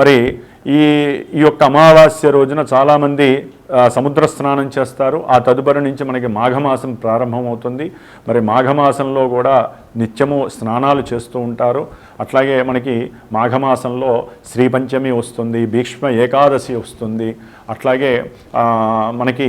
మరి ఈ ఈ యొక్క అమావాస్య రోజున చాలామంది సముద్ర స్నానం చేస్తారు. ఆ తదుపరి నుంచి మనకి మాఘమాసం ప్రారంభమవుతుంది. మరి మాఘమాసంలో కూడా నిత్యము స్నానాలు చేస్తూ ఉంటారు. అట్లాగే మనకి మాఘమాసంలో శ్రీపంచమి వస్తుంది భీష్మ ఏకాదశి వస్తుంది. అట్లాగే మనకి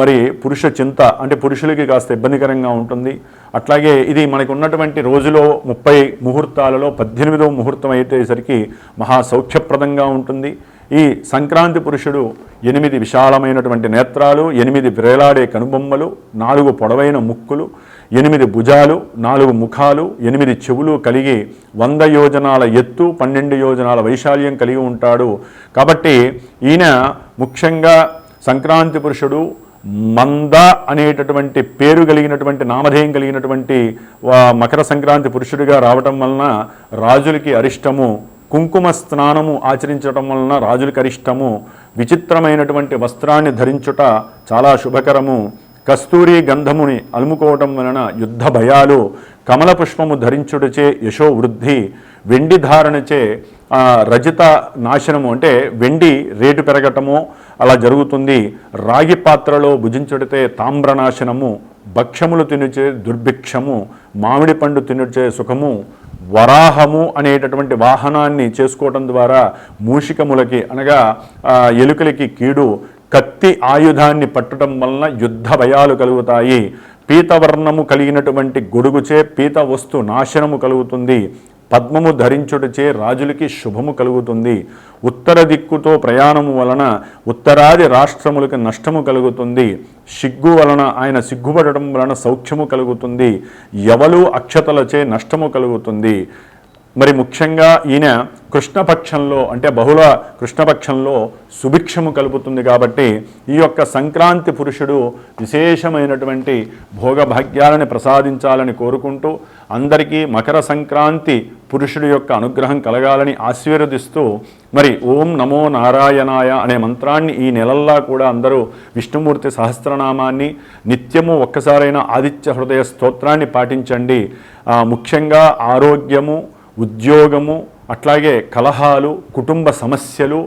మరి పురుష చింత అంటే పురుషులకి కాస్త ఇబ్బందికరంగా ఉంటుంది. అట్లాగే ఇది మనకు ఉన్నటువంటి రోజులో ముప్పై ముహూర్తాలలో పద్దెనిమిదవ ముహూర్తం అయ్యేసరికి మహా సౌఖ్యప్రదంగా ఉంటుంది. ఈ సంక్రాంతి పురుషుడు ఎనిమిది విశాలమైనటువంటి నేత్రాలు ఎనిమిది వ్రేలాడే కనుబొమ్మలు నాలుగు పొడవైన ముక్కులు ఎనిమిది భుజాలు నాలుగు ముఖాలు ఎనిమిది చెవులు కలిగి వంద యోజనాల ఎత్తు పన్నెండు యోజనాల వైశాల్యం కలిగి ఉంటాడు. కాబట్టి ఈయన ముఖ్యంగా సంక్రాంతి పురుషుడు మంద అనేటటువంటి పేరు కలిగినటువంటి నామధేయం కలిగినటువంటి వా- మకర సంక్రాంతి పురుషుడిగా రావటం వలన రాజులకి అరిష్టము కుంకుమ స్నానము ఆచరించడం వలన రాజులకి అరిష్టము విచిత్రమైనటువంటి వస్త్రాన్ని ధరించుట చాలా శుభకరము. కస్తూరి గంధముని అలుముకోవటం వలన యుద్ధ భయాలు కమల పుష్పము ధరించుటచే యశోవృద్ధి. వెండి ధారణచే రజిత నాశనము అంటే వెండి రేటు పెరగటము అలా జరుగుతుంది. రాగి పాత్రలో భుజించుడితే తామ్రనాశనము భక్ష్యములు తినుచే దుర్భిక్షము మామిడి పండు తినుచే సుఖము వరాహము అనేటటువంటి వాహనాన్ని చేసుకోవటం ద్వారా మూషికములకి అనగా ఎలుకలకి కీడు కత్తి ఆయుధాన్ని పట్టడం వలన యుద్ధ భయాలు కలుగుతాయి. పీతవర్ణము కలిగినటువంటి గొడుగుచే పీత వస్తు నాశనము కలుగుతుంది. పద్మము ధరించుటచే రాజులకి శుభము కలుగుతుంది. ఉత్తర దిక్కుతో ప్రయాణము వలన ఉత్తరాది రాష్ట్రములకు నష్టము కలుగుతుంది. సిగ్గు వలన ఆయన సిగ్గుపడటం వలన సౌఖ్యము కలుగుతుంది. ఎవలు అక్షతలచే నష్టము కలుగుతుంది. మరి ముఖ్యంగా ఈయన కృష్ణపక్షంలో అంటే బహుళ కృష్ణపక్షంలో సుభిక్షము కలుపుతుంది కాబట్టి ఈ యొక్క సంక్రాంతి పురుషుడు విశేషమైనటువంటి భోగభాగ్యాలని ప్రసాదించాలని కోరుకుంటూ అందరికీ మకర సంక్రాంతి పురుషుడి యొక్క అనుగ్రహం కలగాలని ఆశీర్వదిస్తూ మరి ఓం నమో నారాయణాయ అనే మంత్రాన్ని ఈ నెలల్లా కూడా అందరూ విష్ణుమూర్తి సహస్రనామాన్ని నిత్యము ఒక్కసారైన ఆదిత్య హృదయ స్తోత్రాన్ని పాటించండి. ముఖ్యంగా ఆరోగ్యము ఉద్యోగము అట్లాగే కలహాలు కుటుంబ సమస్యలు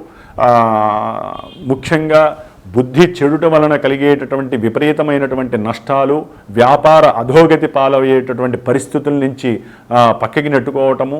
ముఖ్యంగా బుద్ధి చెడుట వలన కలిగేటటువంటి విపరీతమైనటువంటి నష్టాలు వ్యాపార అధోగతి పాలయ్యేటటువంటి పరిస్థితుల నుంచి పక్కకి నెట్టుకోవటము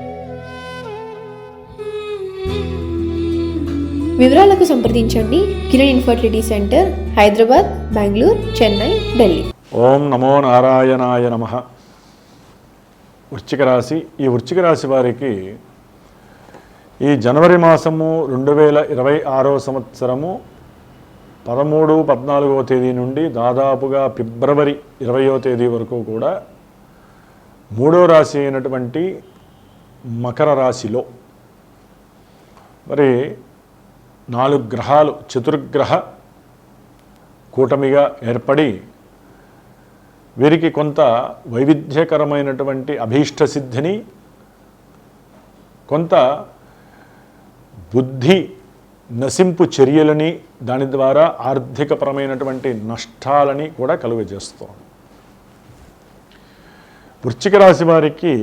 వివరాలకు సంప్రదించండి. Kiran infertility centre Hyderabad Bengaluru Chennai Delhi. ఓం నమో నారాయణాయ నమ. వృశ్చిక రాశి ఈ వృశ్చిక రాశి వారికి ఈ జనవరి మాసము రెండు వేల ఇరవై ఆరో సంవత్సరము పదమూడు పద్నాలుగవ తేదీ నుండి దాదాపుగా ఫిబ్రవరి ఇరవయో తేదీ వరకు కూడా మూడో రాశి అయినటువంటి మకర రాశిలో. మరి నాలుగు గ్రహాలు చతుర్గ్రహ కూటమిగా ఏర్పడి వీరికి కొంత వైవిధ్యకరమైనటువంటి అభీష్ట సిద్ధిని కొంత బుద్ధి నశింపు చర్యలని దాని ద్వారా ఆర్థికపరమైనటువంటి నష్టాలని కూడా కలుగజేస్తాం వృశ్చిక రాశి వారికి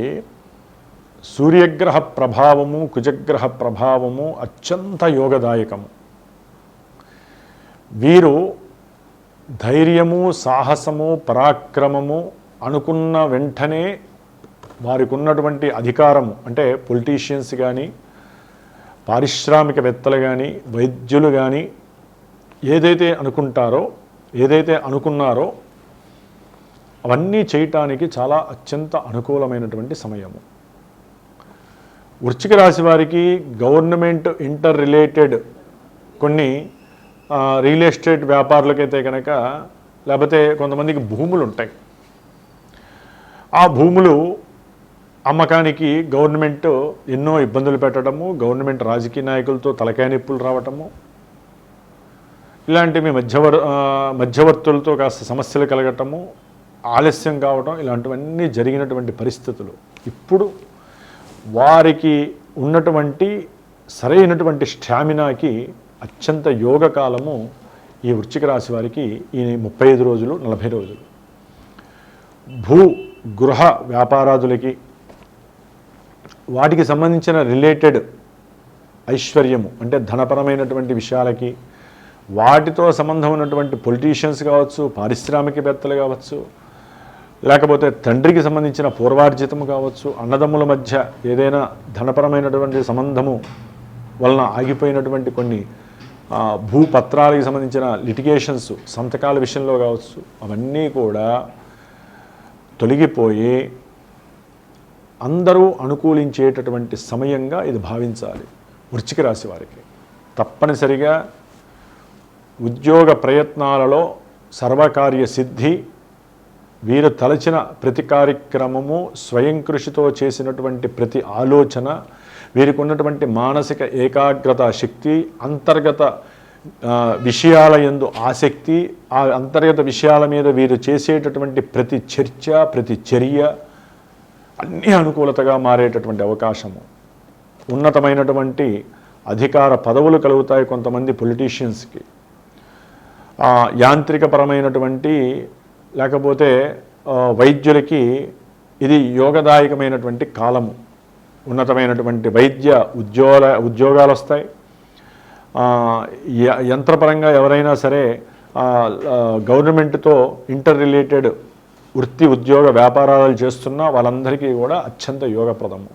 సూర్యగ్రహ ప్రభావము కుజగ్రహ ప్రభావము అత్యంత యోగదాయకము. వీరు ధైర్యము సాహసము పరాక్రమము అనుకున్న వెంటనే వారికి ఉన్నటువంటి అధికారము అంటే పొలిటీషియన్స్ కానీ పారిశ్రామికవేత్తలు కానీ వైద్యులు కానీ ఏదైతే అనుకుంటారో ఏదైతే అనుకున్నారో అవన్నీ చేయటానికి చాలా అత్యంత అనుకూలమైనటువంటి సమయము. వృశ్చిక రాశి వారికి గవర్నమెంట్ ఇంటర్ రిలేటెడ్ కొన్ని రియల్ ఎస్టేట్ వ్యాపారులకైతే కనుక లేకపోతే కొంతమందికి భూములు ఉంటాయి. ఆ భూములు అమ్మకానికి గవర్నమెంట్ ఎన్నో ఇబ్బందులు పెట్టడము గవర్నమెంట్ రాజకీయ నాయకులతో తలకాయ నిప్పులు రావటము ఇలాంటివి మధ్యవర్ మధ్యవర్తులతో కాస్త సమస్యలు కలగటము ఆలస్యం కావటం ఇలాంటివన్నీ జరిగినటువంటి పరిస్థితులు. ఇప్పుడు వారికి ఉన్నటువంటి సరైనటువంటి స్టామినాకి అత్యంత యోగ కాలము ఈ వృశ్చిక రాశి వారికి ఈ ముప్పై ఐదు రోజులు నలభై రోజులు. భూ గృహ వ్యాపారాదులకి వాటికి సంబంధించిన రిలేటెడ్ ఐశ్వర్యము అంటే ధనపరమైనటువంటి విషయాలకి వాటితో సంబంధం ఉన్నటువంటి పొలిటీషియన్స్ కావచ్చు పారిశ్రామికవేత్తలు కావచ్చు లేకపోతే తండ్రికి సంబంధించిన పూర్వార్జితము కావచ్చు అన్నదమ్ముల మధ్య ఏదైనా ధనపరమైనటువంటి సంబంధము వలన ఆగిపోయినటువంటి కొన్ని ఆ, భూపత్రాలకు సంబంధించిన లిటిగేషన్స్ సంతకాల విషయంలో కావచ్చు అవన్నీ కూడా తొలగిపోయి అందరూ అనుకూలించేటటువంటి సమయంగా ఇది భావించాలి. వృచ్చికి రాశి వారికి తప్పనిసరిగా ఉద్యోగ ప్రయత్నాలలో సర్వకార్య సిద్ధి వీరు తలచిన ప్రతి కార్యక్రమము స్వయం కృషితో చేసినటువంటి ప్రతి ఆలోచన వీరికి ఉన్నటువంటి మానసిక ఏకాగ్రత శక్తి అంతర్గత విషయాల యందు ఆసక్తి ఆ అంతర్గత విషయాల మీద వీరు చేసేటటువంటి ప్రతి చర్చ ప్రతి చర్య అన్నీ అనుకూలతగా మారేటటువంటి అవకాశము. ఉన్నతమైనటువంటి అధికార పదవులు కలుగుతాయి కొంతమంది పొలిటీషియన్స్కి యాంత్రికపరమైనటువంటి లేకపోతే వైద్యులకి ఇది యోగదాయకమైనటువంటి కాలము. ఉన్నతమైనటువంటి వైద్య ఉద్యోగ ఉద్యోగాలు వస్తాయి యంత్రపరంగా ఎవరైనా సరే గవర్నమెంట్తో ఇంటర్ రిలేటెడ్ వృత్తి ఉద్యోగ వ్యాపారాలు చేస్తున్నా వాళ్ళందరికీ కూడా అత్యంత యోగప్రదము.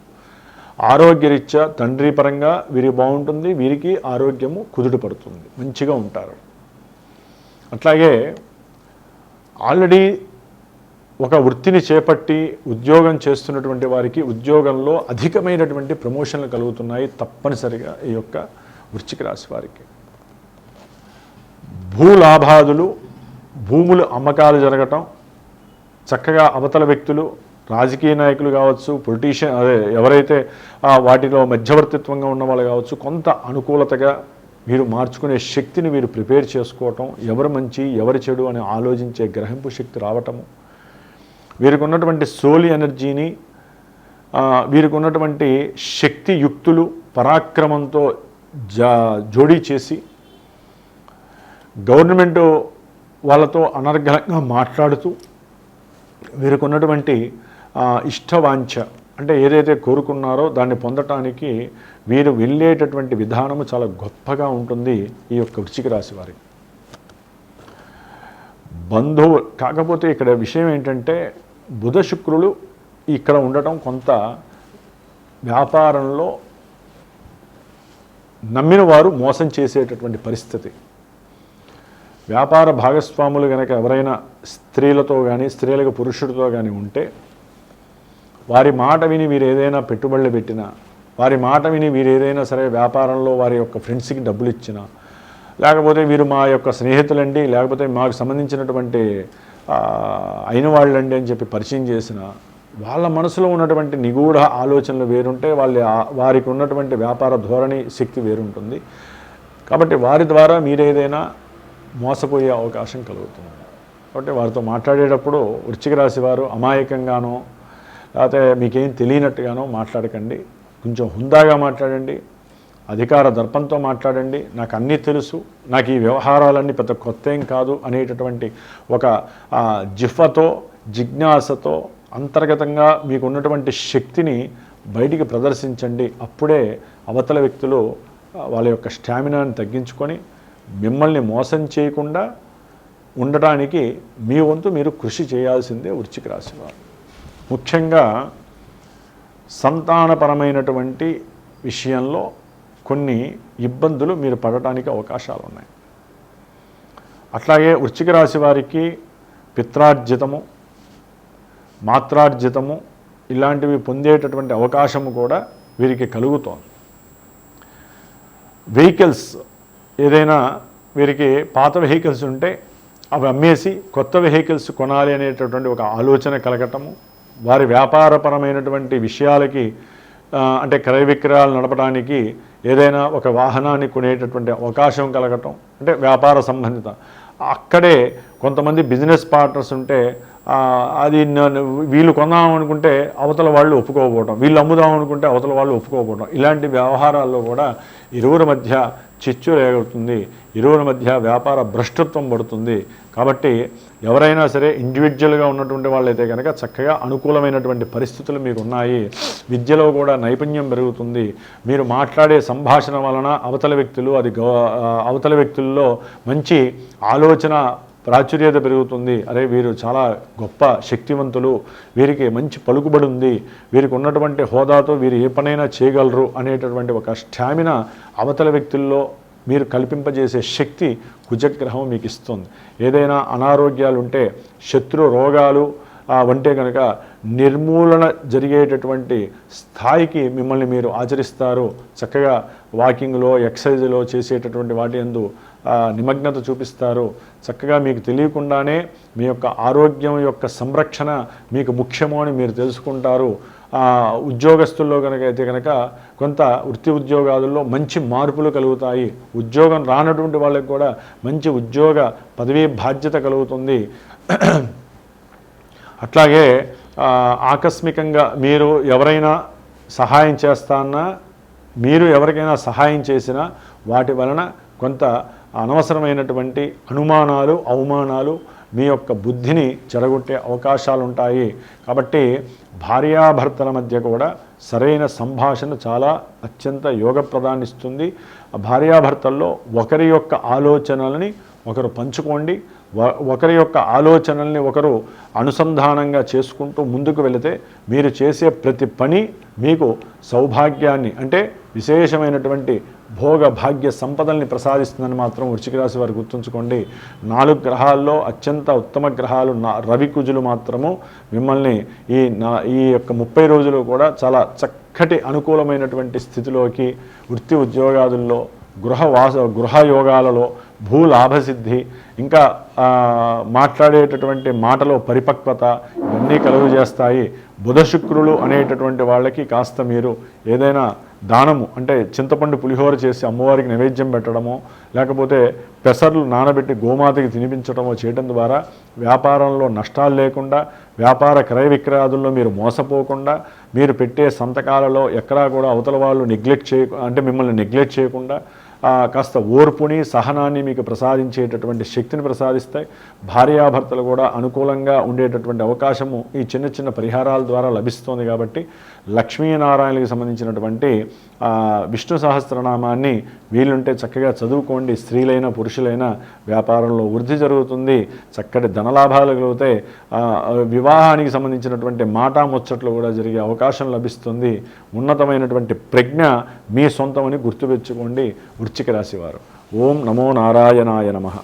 ఆరోగ్యరీత్యా తండ్రి పరంగా వీరికి బాగుంటుంది వీరికి ఆరోగ్యము కుదుట పడుతుంది మంచిగా ఉంటారు. అట్లాగే ఆల్రెడీ ఒక వృత్తిని చేపట్టి ఉద్యోగం చేస్తున్నటువంటి వారికి ఉద్యోగంలో అధికమైనటువంటి ప్రమోషన్లు కలుగుతున్నాయి తప్పనిసరిగా ఈ యొక్క వృశ్చిక రాశి వారికి. భూలాభాదులు భూములు అమ్మకాలు జరగటం చక్కగా అవతల వ్యక్తులు రాజకీయ నాయకులు కావచ్చు పొలిటీషియన్ అదే ఎవరైతే వాటిలో మధ్యవర్తిత్వంగా ఉన్న వాళ్ళు కావచ్చు కొంత అనుకూలతగా మీరు మార్చుకునే శక్తిని మీరు ప్రిపేర్ చేసుకోవటం ఎవరు మంచి ఎవరు చెడు అని ఆలోచించే గ్రహింపు శక్తి రావటము. వీరికి ఉన్నటువంటి సోలి ఎనర్జీని వీరికి ఉన్నటువంటి శక్తి యుక్తులు పరాక్రమంతో జా జోడీ చేసి గవర్నమెంట్ వాళ్ళతో అనర్గళంగా మాట్లాడుతూ వీరికి ఉన్నటువంటి ఇష్టవాంఛ అంటే ఏదైతే కోరుకున్నారో దాన్ని పొందటానికి వీరు వెళ్ళేటటువంటి విధానము చాలా గొప్పగా ఉంటుంది ఈ యొక్క వృశ్చిక రాశి వారి బంధువు కాకపోతే ఇక్కడ విషయం ఏంటంటే బుధ శుక్రులు ఇక్కడ ఉండటం కొంత వ్యాపారంలో నమ్మిన వారు మోసం చేసేటటువంటి పరిస్థితి. వ్యాపార భాగస్వాములు కనుక ఎవరైనా స్త్రీలతో కానీ స్త్రీలకు పురుషుడితో కానీ ఉంటే వారి మాట విని వీరు ఏదైనా పెట్టుబడులు పెట్టినా వారి మాట విని వీరు ఏదైనా సరే వ్యాపారంలో వారి యొక్క ఫ్రెండ్స్కి డబ్బులు ఇచ్చినా లేకపోతే వీరు మా యొక్క స్నేహితులండి లేకపోతే మాకు సంబంధించినటువంటి అయిన వాళ్ళండి అని చెప్పి పరిచయం చేసిన వాళ్ళ మనసులో ఉన్నటువంటి నిగూఢ ఆలోచనలు వేరుంటే వాళ్ళ వారికి ఉన్నటువంటి వ్యాపార ధోరణి శక్తి వేరుంటుంది. కాబట్టి వారి ద్వారా మీరేదైనా మోసపోయే అవకాశం కలుగుతుంది. కాబట్టి వారితో మాట్లాడేటప్పుడు వృశ్చిక రాశి వారు అమాయకంగానో లేకపోతే మీకేం తెలియనట్టుగానో మాట్లాడకండి. కొంచెం హుందాగా మాట్లాడండి. అధికార దర్పంతో మాట్లాడండి. నాకు అన్నీ తెలుసు. నాకు ఈ వ్యవహారాలన్నీ పెద్ద కొత్త ఏం కాదు అనేటటువంటి ఒక జిఫతో జిజ్ఞాసతో అంతర్గతంగా మీకు ఉన్నటువంటి శక్తిని బయటికి ప్రదర్శించండి. అప్పుడే అవతల వ్యక్తులు వాళ్ళ యొక్క స్టామినాని తగ్గించుకొని మిమ్మల్ని మోసం చేయకుండా ఉండటానికి మీ వంతు మీరు కృషి చేయాల్సిందే వృశ్చిక రాశి ముఖ్యంగా సంతానపరమైనటువంటి విషయంలో కొన్ని ఇబ్బందులు మీరు పడటానికి అవకాశాలు ఉన్నాయి అట్లాగే వృశ్చిక రాశి వారికి పిత్రార్జితము మాత్రార్జితము ఇలాంటివి పొందేటటువంటి అవకాశము కూడా వీరికి కలుగుతోంది. వెహికల్స్ ఏదైనా వీరికి పాత వెహికల్స్ ఉంటే అవి అమ్మేసి కొత్త వెహికల్స్ కొనాలి అనేటటువంటి ఒక ఆలోచన కలగటము వారి వ్యాపారపరమైనటువంటి విషయాలకి అంటే క్రయ విక్రయాలు నడపడానికి ఏదైనా ఒక వాహనాన్ని కొనేటటువంటి అవకాశం కలగటం అంటే వ్యాపార సంబంధిత. అక్కడే కొంతమంది బిజినెస్ పార్ట్నర్స్ ఉంటే అది వీళ్ళు కొందాం అనుకుంటే అవతల వాళ్ళు ఒప్పుకోకపోవడం వీళ్ళు అమ్ముదాం అనుకుంటే అవతల వాళ్ళు ఒప్పుకోకపోవడం ఇలాంటి వ్యవహారాల్లో కూడా ఇరువురి మధ్య చిచ్చు రేగుతుంది ఇరువుల మధ్య వ్యాపార భ్రష్టత్వం పడుతుంది. కాబట్టి ఎవరైనా సరే ఇండివిజువల్గా ఉన్నటువంటి వాళ్ళైతే కనుక చక్కగా అనుకూలమైనటువంటి పరిస్థితులు మీకు ఉన్నాయి విద్యలో కూడా నైపుణ్యం పెరుగుతుంది. మీరు మాట్లాడే సంభాషణ వలన అవతల వ్యక్తులు అది అవతల వ్యక్తుల్లో మంచి ఆలోచన ప్రాచుర్యత పెరుగుతుంది. అరే వీరు చాలా గొప్ప శక్తివంతులు. వీరికి మంచి పలుకుబడి ఉంది. వీరికి ఉన్నటువంటి హోదాతో వీరు ఏ పనైనా చేయగలరు అనేటటువంటి ఒక స్టామినా అవతల వ్యక్తుల్లో మీరు కల్పింపజేసే శక్తి కుజగ్రహం మీకు ఇస్తుంది ఏదైనా అనారోగ్యాలు ఉంటే శత్రు రోగాలు వంటే కనుక నిర్మూలన జరిగేటటువంటి స్థాయికి మిమ్మల్ని మీరు ఆచరిస్తారు. చక్కగా వాకింగ్లో ఎక్సర్సైజ్లో చేసేటటువంటి వాటి ఎందు నిమగ్నత చూపిస్తారు. చక్కగా మీకు తెలియకుండానే మీ యొక్క ఆరోగ్యం యొక్క సంరక్షణ మీకు ముఖ్యమో అని మీరు తెలుసుకుంటారు. ఉద్యోగస్తుల్లో కనుక అయితే కనుక కొంత వృత్తి ఉద్యోగాదుల్లో మంచి మార్పులు కలుగుతాయి. ఉద్యోగం రానటువంటి వాళ్ళకి కూడా మంచి ఉద్యోగ పదవీ బాధ్యత కలుగుతుంది. అట్లాగే ఆకస్మికంగా మీరు ఎవరైనా సహాయం చేస్తానా మీరు ఎవరికైనా సహాయం చేసినా వాటి వలన కొంత అనవసరమైనటువంటి అనుమానాలు అవమానాలు మీ యొక్క బుద్ధిని చెడగొట్టే అవకాశాలు ఉంటాయి కాబట్టి భార్యాభర్తల మధ్య కూడా సరైన సంభాషణ చాలా అత్యంత యోగప్రదాన్నిస్తుంది. ఆ భార్యాభర్తల్లో ఒకరి యొక్క ఆలోచనలని ఒకరు పంచుకోండి. ఒకరి యొక్క ఆలోచనల్ని ఒకరు అనుసంధానంగా చేసుకుంటూ ముందుకు వెళితే మీరు చేసే ప్రతి పని మీకు సౌభాగ్యాన్ని అంటే విశేషమైనటువంటి భోగ భాగ్య సంపదల్ని ప్రసాదిస్తుందని మాత్రం వృశ్చిక రాశి వారు గుర్తుంచుకోండి. నాలుగు గ్రహాల్లో అత్యంత ఉత్తమ గ్రహాలు నా రవి కుజులు మాత్రము. మిమ్మల్ని ఈ నా ఈ యొక్క ముప్పై రోజులు కూడా చాలా చక్కటి అనుకూలమైనటువంటి స్థితిలోకి వృత్తి ఉద్యోగాదుల్లో గృహ వాస గృహయోగాలలో భూ లాభసిద్ధి ఇంకా మాట్లాడేటటువంటి మాటలో పరిపక్వత ఇవన్నీ కలుగు చేస్తాయి. బుధ శుక్రులు అనేటటువంటి వాళ్ళకి కాస్త మీరు ఏదైనా దానము అంటే చింతపండు పులిహోర చేసి అమ్మవారికి నైవేద్యం పెట్టడమో లేకపోతే పెసర్లు నానబెట్టి గోమాతకి తినిపించడమో చేయడం ద్వారా వ్యాపారంలో నష్టాలు లేకుండా వ్యాపార క్రయ విక్రయాదుల్లో మీరు మోసపోకుండా మీరు పెట్టే సంతకాలలో ఎక్కడా కూడా అవతల వాళ్ళు నెగ్లెక్ట్ చేయ అంటే మిమ్మల్ని నెగ్లెక్ట్ చేయకుండా కాస్త ఓర్పుని సహనాన్ని మీకు ప్రసాదించేటటువంటి శక్తిని ప్రసాదిస్తాయి. భార్యాభర్తలు కూడా అనుకూలంగా ఉండేటటువంటి అవకాశము ఈ చిన్న చిన్న పరిహారాల ద్వారా లభిస్తోంది కాబట్టి లక్ష్మీనారాయణకి సంబంధించినటువంటి విష్ణు సహస్రనామాన్ని వీలుంటే చక్కగా చదువుకోండి. స్త్రీలైన పురుషులైన వ్యాపారంలో వృద్ధి జరుగుతుంది. చక్కటి ధనలాభాలు కలిగితే వివాహానికి సంబంధించినటువంటి మాటా ముచ్చట్లు కూడా జరిగే అవకాశం లభిస్తుంది. ఉన్నతమైనటువంటి ప్రజ్ఞ మీ సొంతమని గుర్తుపెచ్చుకోండి. వృచ్చిక రాశివారు. ఓం నమో నారాయణాయ నమః.